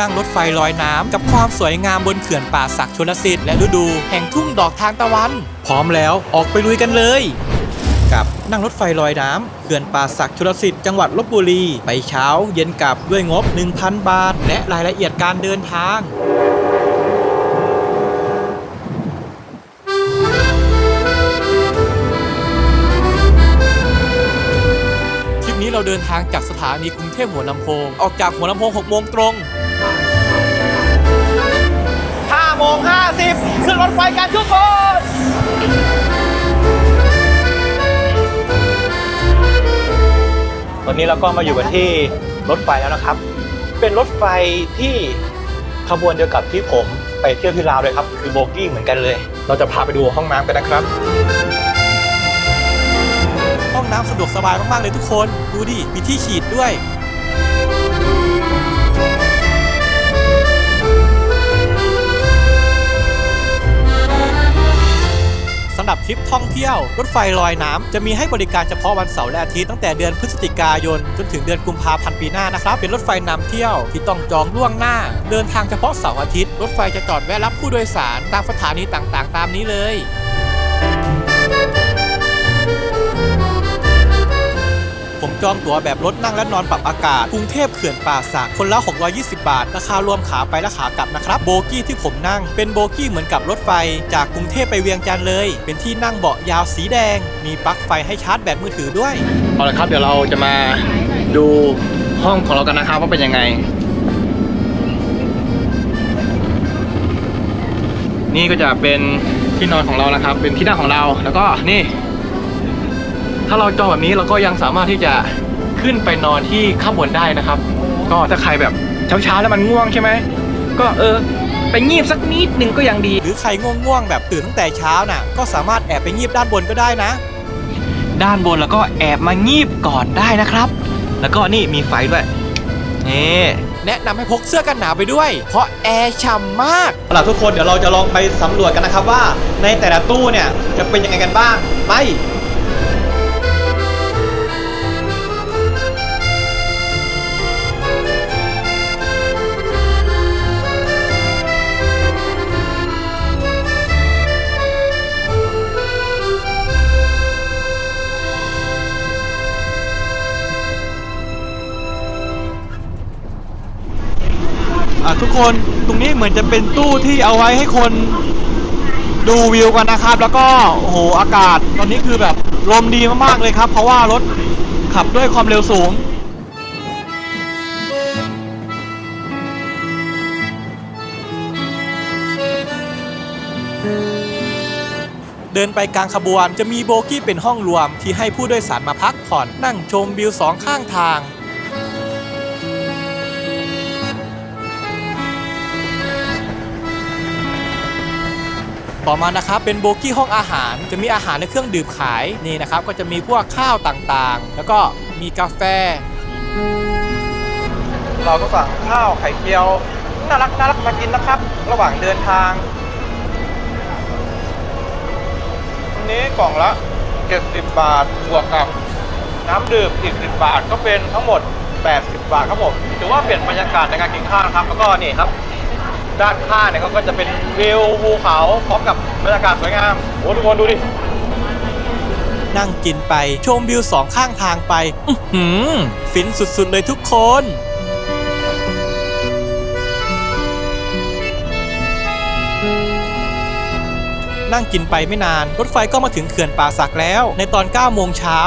นั่งรถไฟลอยน้ำกับความสวยงามบนเขื่อนป่าศักชลสิทธิ์และฤดู แห่งทุ่งดอกทานตะวัน พร้อมแล้วออกไปลุยกันเลย กับนั่งรถไฟลอยน้ำเขื่อนป่าศักชลสิทธิ์จังหวัดลบบุรี ไปเช้าเย็นกลับด้วยงบ 1,000 บาท และรายละเอียดการเดินทางทริปนี้เราเดินทางจากสถานีกรุงเทพหัวลำโพง ออกจากหัวลำโพง6โมงตรง 5โมง50 ขึ้นรถไฟกันทุกคนตอนนี้เราก็มาอยู่กันที่รถไฟแล้วนะครับ เป็นรถไฟที่ขบวนเดียวกับที่ผมไปเที่ยวที่ลาวเลยครับ คือโบกี้เหมือนกันเลย เราจะพาไปดูห้องน้ำกันนะครับ ห้องน้ำสะดวกสบายมาก ๆ เลยทุกคน ดูดิ มีที่ฉีดด้วยำหรับทริปท่องเที่ยว รถไฟลอยน้ำจะมีให้บริการเฉพาะวันเสาร์และอาทิตย์ตั้งแต่เดือนพฤศจิกายน จนถึงเดือนกุมภาพันธ์ปีหน้านะครับเป็นรถไฟนำเที่ยวที่ต้องจองล่วงหน้า เดินทางเฉพาะเสาร์อาทิตย์ รถไฟจะจอดแวะรับผู้โดยสารตามสถานีต่างๆ ตามนี้เลย จองตั๋วแบบรถนั่งและนอนปรับอากาศกรุงเทพเขื่อนป่าสักคนละ 620 บาท ราคารวมขาไปและขากลับนะครับ โบกี้ที่ผมนั่ง เป็นโบกี้เหมือนกับรถไฟ จากกรุงเทพไปเวียงจันทร์เลย เป็นที่นั่งเบาะยาวสีแดง มีปลั๊กไฟให้ชาร์จแบตมือถือด้วยเอาละครับเดี๋ยวเราจะมาดูห้องของเรากันนะครับว่าเป็นยังไง นี่ก็จะเป็นที่นอนของเรานะครับ เป็นที่นั่งของเราแล้วก็นี่ ถ้าเราจองแบบนี้เราก็ยังสามารถที่จะขึ้นไปนอนที่ข้างบนได้นะครับ ก็ถ้าใครแบบเช้าๆแล้วมันง่วงใช่ไหมก็เออไปงีบสักนิดหนึ่งก็ยังดี หรือใครง่วงๆแบบตื่นตั้งแต่เช้าน่ะ ก็สามารถแอบไปงีบด้านบนก็ได้นะ ด้านบนแล้วก็แอบมางีบก่อนได้นะครับ แล้วก็นี่มีไฟด้วยนี่แนะนำให้พกเสื้อกันหนาวไปด้วย เพราะแอร์ฉ่ำมาก เอาล่ะทุกคนเดี๋ยวเราจะลองไปสำรวจกันนะครับว่าในแต่ละตู้เนี่ยจะเป็นยังไงกันบ้าง ไป ทุกคนตรงนี้เหมือนจะเป็นตู้ที่เอาไว้ให้คนดูวิวกันนะครับ แล้วก็โอ้โหอากาศตอนนี้คือแบบลมดีมากๆเลยครับ เพราะว่ารถขับด้วยความเร็วสูงเดินไปกลางขบวนจะมีโบกี้เป็นห้องรวมที่ให้ผู้โดยสารมาพักผ่อนนั่งชมวิวสองข้างทาง ต่อมานะครับเป็นโบกี้ห้องอาหาร จะมีอาหารและเครื่องดื่มขายนี่นะครับก็จะมีพวกข้าวต่างๆ แล้วก็มีกาแฟ เราก็สั่งข้าวไข่เจียวน่ารักน่ารักมากินนะครับ ระหว่างเดินทางอันนี้กล่องละ 70 บาทบวกกับน้ำดื่มอีก10บาทก็เป็นทั้งหมด 80 บาทครับผมถือว่าเปลี่ยนบรรยากาศในการกินข้าวนะครับ แล้วก็นี่ครับ ด้านข้างเนี่ยเขาก็จะเป็นวิวภูเขาพร้อมกับบรรยากาศสวยงามโอ้ทุกคนดูดินั่งกินไปชมวิวสองข้างทางไปอื้อหือฟินสุดๆเลยทุกคน นั่งกินไปไม่นาน รถไฟก็มาถึงเขื่อนป่าสักแล้ว ในตอน9โมงเช้า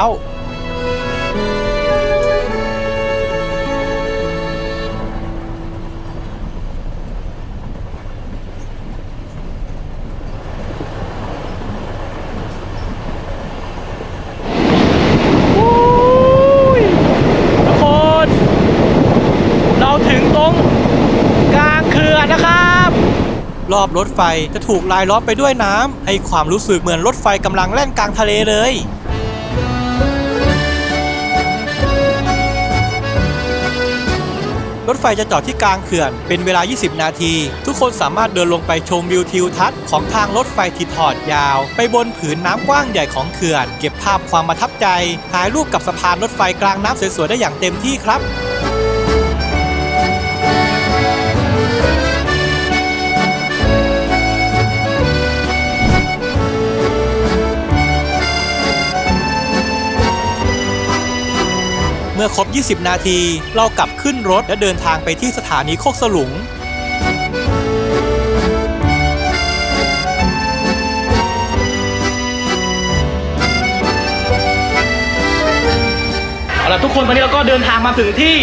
รอบรถไฟจะถูกลายล้อมไปด้วยน้ำให้ความรู้สึกเหมือนรถไฟกำลังแล่นกลางทะเลเลยรถไฟจะจอดที่กลางเขื่อนเป็นเวลา 20 นาที ทุกคนสามารถเดินลงไปชมวิวทิวทัศน์ของทางรถไฟที่ทอดยาว ไปบนผืนน้ำกว้างใหญ่ของเขื่อน เก็บภาพความประทับใจ ถ่ายรูปกับสะพานรถไฟกลางน้ำสวยๆได้อย่างเต็มที่ครับ เมื่อครบ 20 นาที เรากลับขึ้นรถและเดินทางไปที่สถานีโคกสลุงเอาล่ะทุกคนตอนนี้เราก็เดินทางมาถึงที่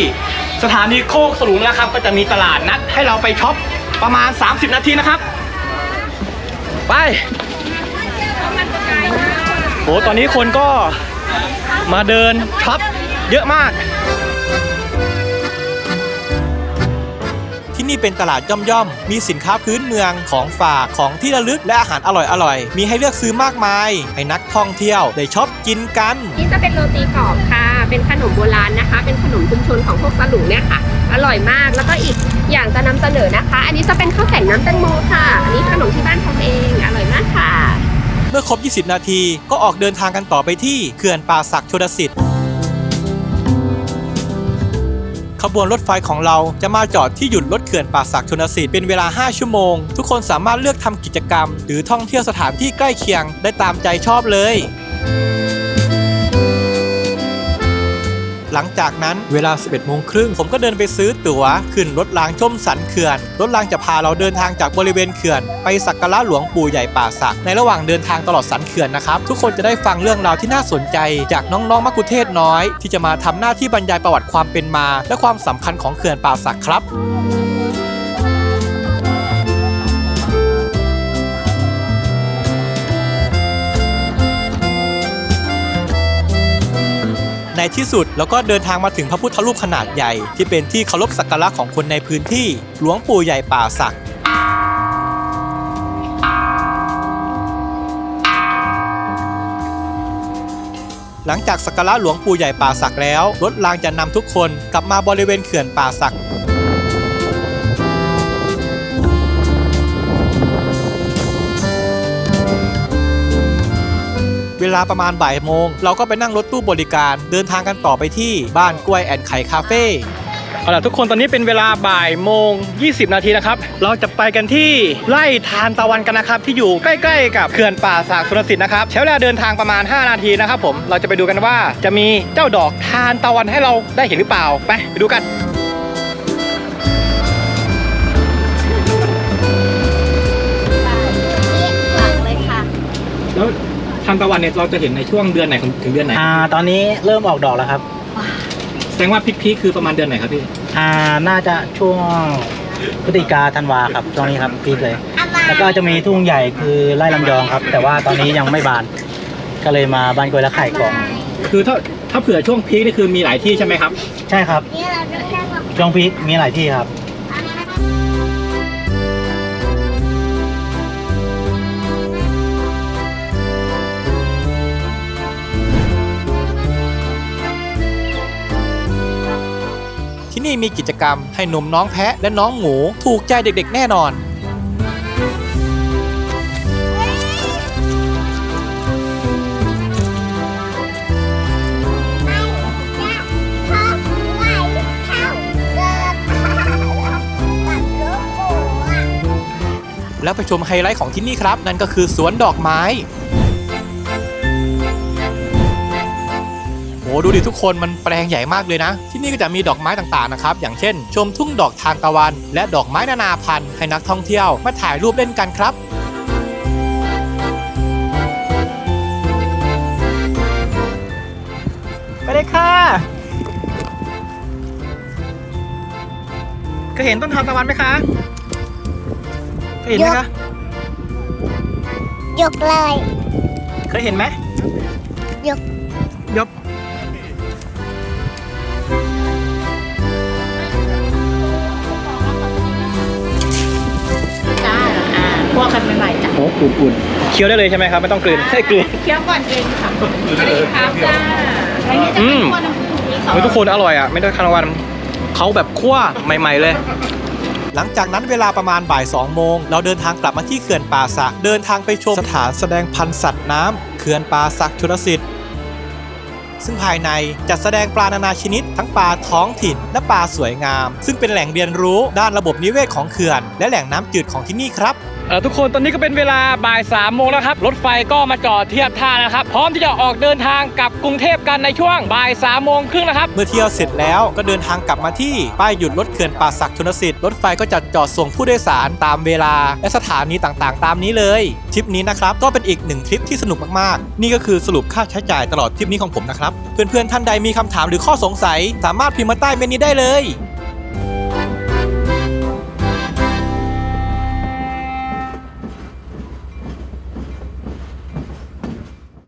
สถานีโคกสลุงแล้วครับ ก็จะมีตลาดนัดให้เราไปช็อปประมาณ 30 นาทีนะครับ ไปโหตอนนี้คนก็มาเดินช็อป เยอะมาก ที่นี่เป็นตลาดย่อมๆ มีสินค้าพื้นเมืองของฝากของที่ระลึกและอาหารอร่อยๆ มีให้เลือกซื้อมากมาย ให้นักท่องเที่ยวได้ช็อปกินกัน นี่จะเป็นโรตีกรอบค่ะ เป็นขนมโบราณนะคะ เป็นขนมชุมชนของพวกสลุงเนี่ยค่ะ อร่อยมาก แล้วก็อีกอย่างจะนำเสนอนะคะ อันนี้จะเป็นข้าวแข็งน้ำแตงโมค่ะ อันนี้ขนมที่บ้านทำเอง อร่อยมากค่ะ เมื่อครบ 20 นาทีก็ออกเดินทางกันต่อไปที่เขื่อนป่าศักชนสิทธิ์ ขบวนรถไฟของเราจะมาจอดที่หยุดรถเขื่อนป่าสักชนสิทธิ์เป็นเวลา 5 ชั่วโมง ทุกคนสามารถเลือกทำกิจกรรม หรือท่องเที่ยวสถานที่ใกล้เคียงได้ตามใจชอบเลย หลังจากนั้นเวลา 11โมงครึ่งผมก็เดินไปซื้อตั๋วขึ้นรถรางชมสันเขื่อน รถรางจะพาเราเดินทางจากบริเวณเขื่อน ไปสักการะหลวงปู่ใหญ่ป่าสักในระหว่างเดินทางตลอดสันเขื่อนนะครับ ทุกคนจะได้ฟังเรื่องราวที่น่าสนใจ จากน้องๆมักคุเทศน้อย ที่จะมาทำหน้าที่บรรยายประวัติความเป็นมา และความสำคัญของเขื่อนป่าสักครับ ในที่สุดเราก็เดินทางมาถึงพระพุทธรูปขนาดใหญ่ ที่เป็นที่เคารพสักการะของคนในพื้นที่หลวงปู่ใหญ่ป่าสักหลังจากสักการะหลวงปู่ใหญ่ป่าสักแล้วรถรางจะนำทุกคนกลับมาบริเวณเขื่อนป่าสัก เวลาประมาณบ่ายโมง เราก็ไปนั่งรถตู้บริการ เดินทางกันต่อไปที่บ้านกล้วยแอนไข่คาเฟ่เอาล่ะทุกคนตอนนี้เป็นเวลาบ่ายโมง 20 นาทีนะครับ เราจะไปกันที่ไร่ทานตะวันกันนะครับ ที่อยู่ใกล้ๆ กับเขื่อนป่าสากสุรสิทธิ์นะครับ ใช้เวลาเดินทางประมาณ 5 นาทีนะครับผมเราจะไปดูกันว่าจะมีเจ้าดอกทานตะวันให้เราได้เห็นหรือเปล่า ไปไปดูกันเลยค่ะแล้ว ทานตะวันเนี่ยเราจะเห็นในช่วงเดือนไหนถึงเดือนไหนอ่าตอนนี้เริ่มออกดอกแล้วครับ แสดงว่าพีคๆคือประมาณเดือนไหนครับพี่อ่าน่าจะช่วงพฤศจิกาธันวาครับช่วงนี้ครับพีคเลย แล้วก็จะมีทุ่งใหญ่คือไร่ลำยองครับ แต่ว่าตอนนี้ยังไม่บาน ก็เลยมาบ้านกล้วยและไข่ก่อนคือถ้าถ้าเผื่อช่วงพีคนี่คือมีหลายที่ใช่ไหมครับ ใช่ครับ ช่วงพีคมีหลายที่ครับ ที่มีกิจกรรมให้หนุ่มน้องแพะและน้องหมูถูกใจเด็กๆ แน่นอน แล้วไปชมไฮไลท์ของที่นี่ครับ นั่นก็คือสวนดอกไม้ ดูดิทุกคนมันแปลงใหญ่มากเลยนะ ที่นี่ก็จะมีดอกไม้ต่างๆนะครับ อย่างเช่น ชมทุ่งดอกทานตะวัน และดอกไม้นานาพันธุ์ให้นักท่องเที่ยวมาถ่ายรูปเล่นกันครับไปเลยค่ะเคยเห็นต้นทานตะวันไหมคะเคยเห็นไหมคะยกเลย เคยเห็นไหมยก อ่าพวกกันใหม่ๆจ้ะโอ้อุ่นๆเคี้ยวได้เลยใช่ไหมครับ ไม่ต้องกลืนใช่กลืน เคี้ยวก่อนเองค่ะสวัสดีครับจ้าอันนี้จะอืเป็นมขั้วน้ำผึ้งมีสอง เฮ้ยทุกคนอร่อยอะ ไม่ได้คานวันเขาแบบคั่วใหม่ ๆ เลย หลังจากนั้นเวลาประมาณบ่าย2โมง เราเดินทางกลับมาที่เขื่อนป่าสัก เดินทางไปชมสถานแสดงพันธุ์สัตว์น้ำเขื่อนป่าสักชุรสิทธิ์ ซึ่งภายในจัดแสดงปลานานาชนิด ทั้งปลาท้องถิ่นและปลาสวยงาม ซึ่งเป็นแหล่งเรียนรู้ด้านระบบนิเวศของเขื่อน และแหล่งน้ำจืดของที่นี่ครับ เออทุกคนตอนนี้ก็เป็นเวลาบ่าย3ามโมงแล้วครับรถไฟก็มาจอดเทียบท่านะครับ พร้อมที่จะออกเดินทางกลับกรุงเทพกันในช่วงบ่าย3ามโมงครึ่งนะครับ เมื่อเที่ยวเสร็จแล้วก็เดินทางกลับมาที่ป้ายหยุดรถเขื่อนป่าศักชนสิทธิ์รถไฟก็จะจอดส่งผู้โดยสารตามเวลา และสถานีต่างๆ ตามนี้เลยทริปนี้นะครับก็เป็นอีกหนึ่งทริปที่สนุกมากๆ นี่ก็คือสรุปค่าใช้จ่ายตลอดทริปนี้ของผมนะครับเพื่อนๆท่านใดมีคำถามหรือข้อสงสัย สามารถพิมพ์มาใต้เมนนี้ได้เลย